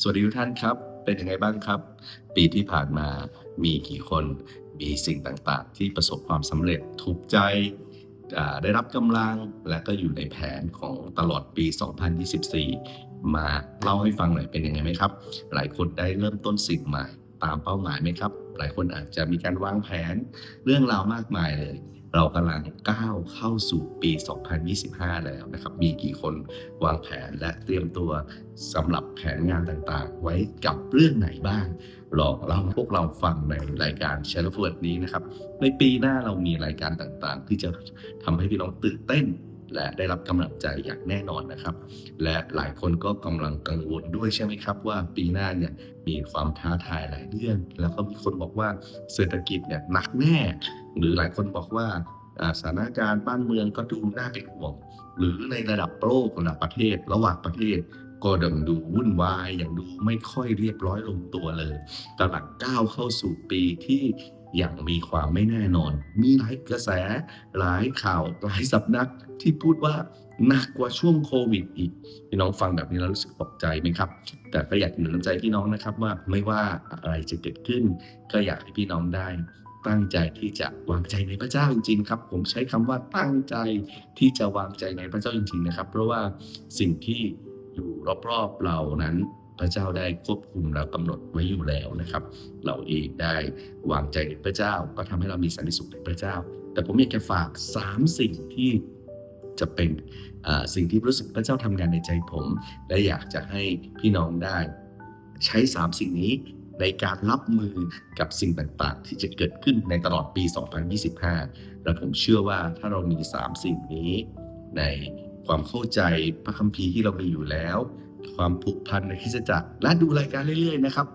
สวัสดีทุกท่านครับ เป็นยังไงบ้างครับ ปีที่ผ่านมามีกี่คนมีสิ่งต่างๆ ที่ประสบความสำเร็จถูกใจได้รับกำลังและก็อยู่ในแผนของตลอดปี 2024 มาเล่าให้ฟังหน่อยเป็นยังไงไหมครับ หลายคนได้เริ่มต้นสิ่งใหม่ตามเป้าหมายไหมครับ หลายคนอาจจะมีการวางแผนเรื่องราวมากมายเลย เรากำลังก้าวเข้าสู่ปี 2025 แล้วนะครับ มีกี่คนวางแผนและเตรียมตัวสำหรับแผนงานต่างๆ ไว้กับเรื่องไหนบ้าง ลองเล่าพวกเราฟังในรายการเชลฟ์เวิร์ดนี้นะครับ ในปีหน้าเรามีรายการต่างๆ ที่จะทำให้พี่น้องตื่นเต้น และได้รับกำลังใจอย่างแน่นอนนะครับ และหลายคนก็กำลังกังวลด้วยใช่ไหมครับ ว่าปีหน้าเนี่ยมีความท้าทายหลายเรื่อง แล้วก็มีคนบอกว่าเศรษฐกิจเนี่ยหนักแน่ หรือหลายคนบอกว่าสถานการณ์บ้านเมืองก็ดูน่าเป็นห่วง หรือในระดับโลกระดับประเทศ ระหว่างประเทศก็ดังดูวุ่นวายอย่างดูไม่ค่อยเรียบร้อยลงตัวเลยกำลังก้าวเข้าสู่ปีที่ อย่างมีความไม่แน่นอน มีหลายกระแสหลายข่าวหลายสำนักที่พูดว่าหนักกว่าช่วงโควิดอีกพี่น้องฟังแบบนี้แล้วรู้สึกตกใจไหมครับ แต่ก็อยากหนุนน้ำใจพี่น้องนะครับว่าไม่ว่าอะไรจะเกิดขึ้น ก็อยากให้พี่น้องได้ตั้งใจที่จะวางใจในพระเจ้าจริงๆครับ ผมใช้คำว่าตั้งใจที่จะวางใจในพระเจ้าจริงๆนะครับ เพราะว่าสิ่งที่อยู่รอบๆเรานั้น พระเจ้าได้ควบคุมและกำหนดไว้อยู่แล้วนะครับ เราเองได้วางใจในพระเจ้า ก็ทำให้เรามีสันติสุขในพระเจ้า แต่ผมอยากจะฝาก 3 สิ่งที่จะเป็นสิ่งที่รู้สึกพระเจ้าทำงานในใจผม และอยากจะให้พี่น้องได้ใช้ 3 สิ่งนี้ในการรับมือกับสิ่งต่างๆ ที่จะเกิดขึ้นในตลอดปี 2025 และผมเชื่อว่าถ้าเรามี 3 สิ่งนี้ในความเข้าใจพระคัมภีร์ที่เรามีอยู่แล้ว ความผูกพันในคริสตจักร และดูรายการเรื่อยๆนะครับ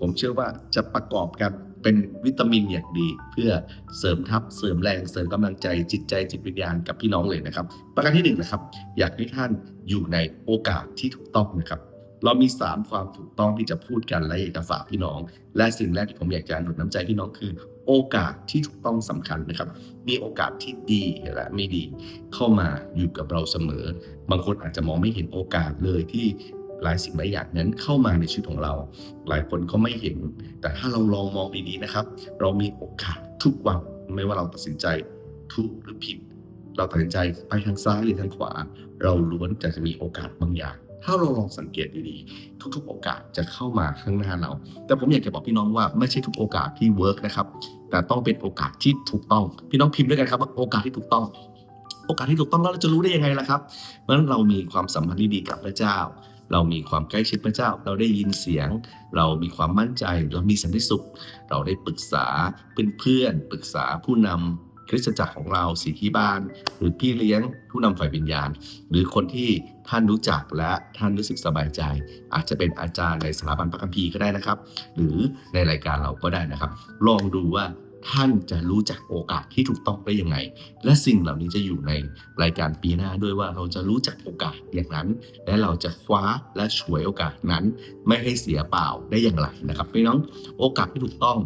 ผมเชื่อว่าจะประกอบกันเป็นวิตามินอย่างดี เพื่อเสริมทัพเสริมแรงเสริมกำลังใจจิตใจจิตวิญญาณกับพี่น้องเลยนะครับ ประการที่หนึ่งนะครับ อยากให้ท่านอยู่ในโอกาสที่ถูกต้องนะครับ เรามี 3 ความถูกต้องที่จะพูดกันและอยากจะฝากพี่น้อง และสิ่งแรกที่ผมอยากจะหนุนน้ำใจพี่น้องคือ โอกาสที่ถูกต้องสำคัญนะครับ มีโอกาสที่ดีและไม่ดีเข้ามาอยู่กับเราเสมอ บางคนอาจจะมองไม่เห็นโอกาสเลยที่หลายสิ่งหลายอย่างนั้นเข้ามาในชีวิตของเรา หลายคนก็ไม่เห็น แต่ถ้าเราลองมองดีๆนะครับ เรามีโอกาสทุกวันไม่ว่าเราตัดสินใจถูกหรือผิด เราตัดสินใจไปทางซ้ายหรือทางขวา เราล้วนจะมีโอกาสบางอย่าง ถ้าเราลองสังเกตดีๆทุกๆ โอกาสจะเข้ามาข้างหน้าเรา แต่ผมอยากจะบอกพี่น้องว่าไม่ใช่ทุกโอกาสที่เวิร์กนะครับ แต่ต้องเป็นโอกาสที่ถูกต้อง พี่น้องพิมพ์ด้วยกันครับว่าโอกาสที่ถูกต้อง โอกาสที่ถูกต้องแล้วเราจะรู้ได้ยังไงล่ะครับเพราะฉะนั้นเรามีความสัมพันธ์ที่ดีกับพระเจ้า เรามีความใกล้ชิดพระเจ้า เราได้ยินเสียง เรามีความมั่นใจ เรามีสันติสุข เราได้ปรึกษาเพื่อนๆปรึกษาผู้นำคริสตจักรของเราสีที่บ้าน หรือพี่เลี้ยงผู้นำฝ่ายวิญญาณ หรือคนที่ ท่านรู้จักและท่านรู้สึกสบายใจ อาจจะเป็นอาจารย์ในสถาบันพระคัมภีร์ก็ได้นะครับ หรือในรายการเราก็ได้นะครับ ลองดูว่าท่านจะรู้จักโอกาสที่ถูกต้องได้ยังไง และสิ่งเหล่านี้จะอยู่ในรายการปีหน้าด้วยว่าเราจะรู้จักโอกาสอย่างนั้น และเราจะคว้าและฉวยโอกาสนั้น ไม่ให้เสียเปล่าได้อย่างไรนะครับพี่น้องโอกาสที่ถูกต้อง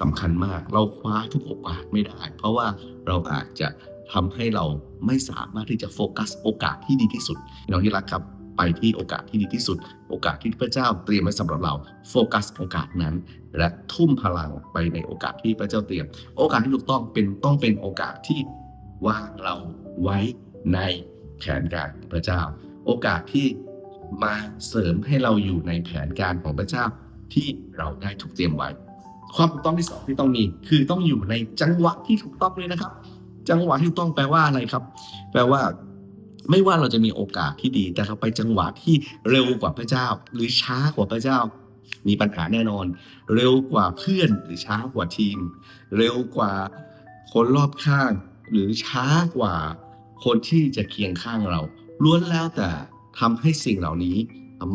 สำคัญมาก เราคว้าทุกโอกาสไม่ได้ เพราะว่าเราอาจจะ ทำให้เราไม่สามารถที่จะโฟกัสโอกาสที่ดีที่สุดพี่น้องที่รักครับไปที่โอกาสที่ดีที่สุด โอกาสที่พระเจ้าเตรียมไว้สำหรับเรา โฟกัสโอกาสนั้น และทุ่มพลังไปในโอกาสที่พระเจ้าเตรียม โอกาสที่ถูกต้องเป็นต้องเป็นโอกาสที่วางเราไว้ในแผนการของพระเจ้า โอกาสที่มาเสริมให้เราอยู่ในแผนการของพระเจ้าที่เราได้ถูกเตรียมไว้ ความถูกต้องที่สองที่ต้องมี คือต้องอยู่ในจังหวะที่ถูกต้องเลยนะครับ จังหวะที่ต้องแปลว่าอะไรครับ แปลว่าไม่ว่าเราจะมีโอกาสที่ดี แต่เราไปจังหวะที่เร็วกว่าพระเจ้า หรือช้ากว่าพระเจ้า มีปัญหาแน่นอน เร็วกว่าเพื่อนหรือช้ากว่าทีม เร็วกว่าคนรอบข้าง หรือช้ากว่าคนที่จะเคียงข้างเรา ล้วนแล้วแต่ทำให้สิ่งเหล่านี้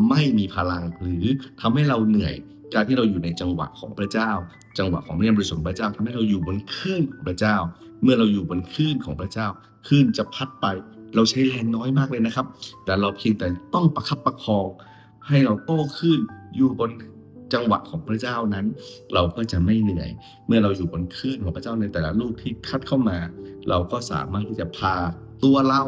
ไม่มีพลังหรือทำให้เราเหนื่อย การที่เราอยู่ในจังหวะของพระเจ้า จังหวะของพระเนตรบริสุทธิ์ของพระเจ้าทำให้เราอยู่บนคลื่นของพระเจ้า เมื่อเราอยู่บนคลื่นของพระเจ้าคลื่นจะพัดไป เราใช้แรงน้อยมากเลยนะครับ แต่เราเพียงแต่ต้องประคับประคอง ให้เราโต้ขึ้นอยู่บนจังหวะของพระเจ้านั้น เราก็จะไม่เหนื่อย เมื่อเราอยู่บนคลื่นของพระเจ้าในแต่ละลูกที่คัดเข้ามา เราก็สามารถที่จะพาตัวเรา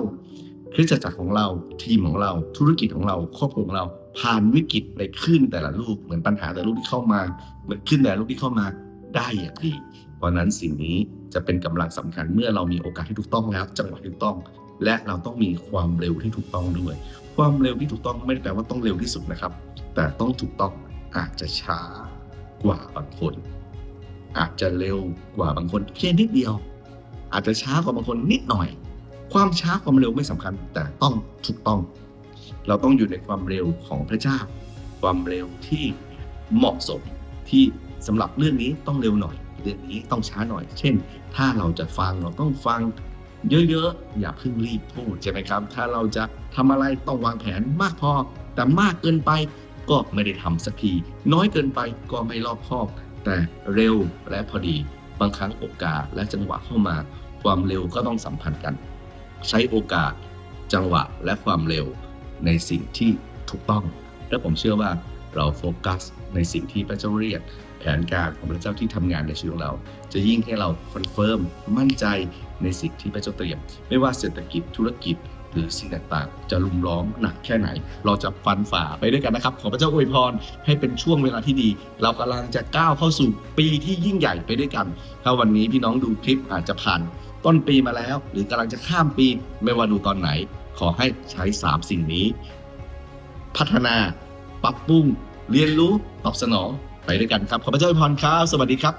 คริสตจักรของเราทีมของเราธุรกิจของเราครอบครัวของเรา ผ่านวิกฤตในคลื่นแต่ละลูกเหมือนปัญหาแต่ละลูกที่เข้ามาเหมือนคลื่นแต่ละลูกที่เข้ามาได้อย่างดีเพราะนั้นสิ่งนี้จะเป็นกำลังสำคัญเมื่อเรามีโอกาสที่ถูกต้องแล้ว จังหวะที่ถูกต้อง และเราต้องมีความเร็วที่ถูกต้องด้วย ความเร็วที่ถูกต้องไม่ได้แปลว่าต้องเร็วที่สุดนะครับ แต่ต้องถูกต้องอาจจะช้ากว่าบางคน อาจจะเร็วกว่าบางคนเพียงนิดเดียว อาจจะช้ากว่าบางคนนิดหน่อย ความช้าความเร็วไม่สำคัญ แต่ต้องถูกต้อง เราต้องอยู่ในความเร็วของพระเจ้า ความเร็วที่เหมาะสมที่สำหรับเรื่องนี้ต้องเร็วหน่อย เรื่องนี้ต้องช้าหน่อย เช่น ถ้าเราจะฟังเราต้องฟังเยอะๆ อย่าเพิ่งรีบพูดใช่ไหมครับ ถ้าเราจะทำอะไรต้องวางแผนมากพอ แต่มากเกินไปก็ไม่ได้ทำสักทีน้อยเกินไปก็ไม่รอบคอบ แต่เร็วและพอดี บางครั้งโอกาสและจังหวะเข้ามา ความเร็วก็ต้องสัมพันธ์กัน ใช้โอกาสจังหวะและความเร็วในสิ่งที่ถูกต้อง และผมเชื่อว่าเราโฟกัสในสิ่งที่พระเจ้าเรียกแผนการของพระเจ้าที่ทำงานในชีวิตของเรา จะยิ่งให้เราคอนเฟิร์มมั่นใจในสิ่งที่พระเจ้าเตรียม ไม่ว่าเศรษฐกิจธุรกิจหรือสิ่งต่างๆ จะลุมล้อมหนักแค่ไหน เราจะฟันฝ่าไปด้วยกันนะครับ ขอพระเจ้าอวยพรให้เป็นช่วงเวลาที่ดี เรากำลังจะก้าวเข้าสู่ปีที่ยิ่งใหญ่ไปด้วยกัน ถ้าวันนี้พี่น้องดูคลิปอาจจะผ่าน ต้นปีมาแล้ว หรือกำลังจะข้ามปีไม่ว่าดูตอนไหน ขอให้ใช้ 3 สิ่งนี้ พัฒนา ปรับปรุง เรียนรู้ ตอบสนอง ไปด้วยกันครับ ขอพระเจ้าอวยพรครับ สวัสดีครับ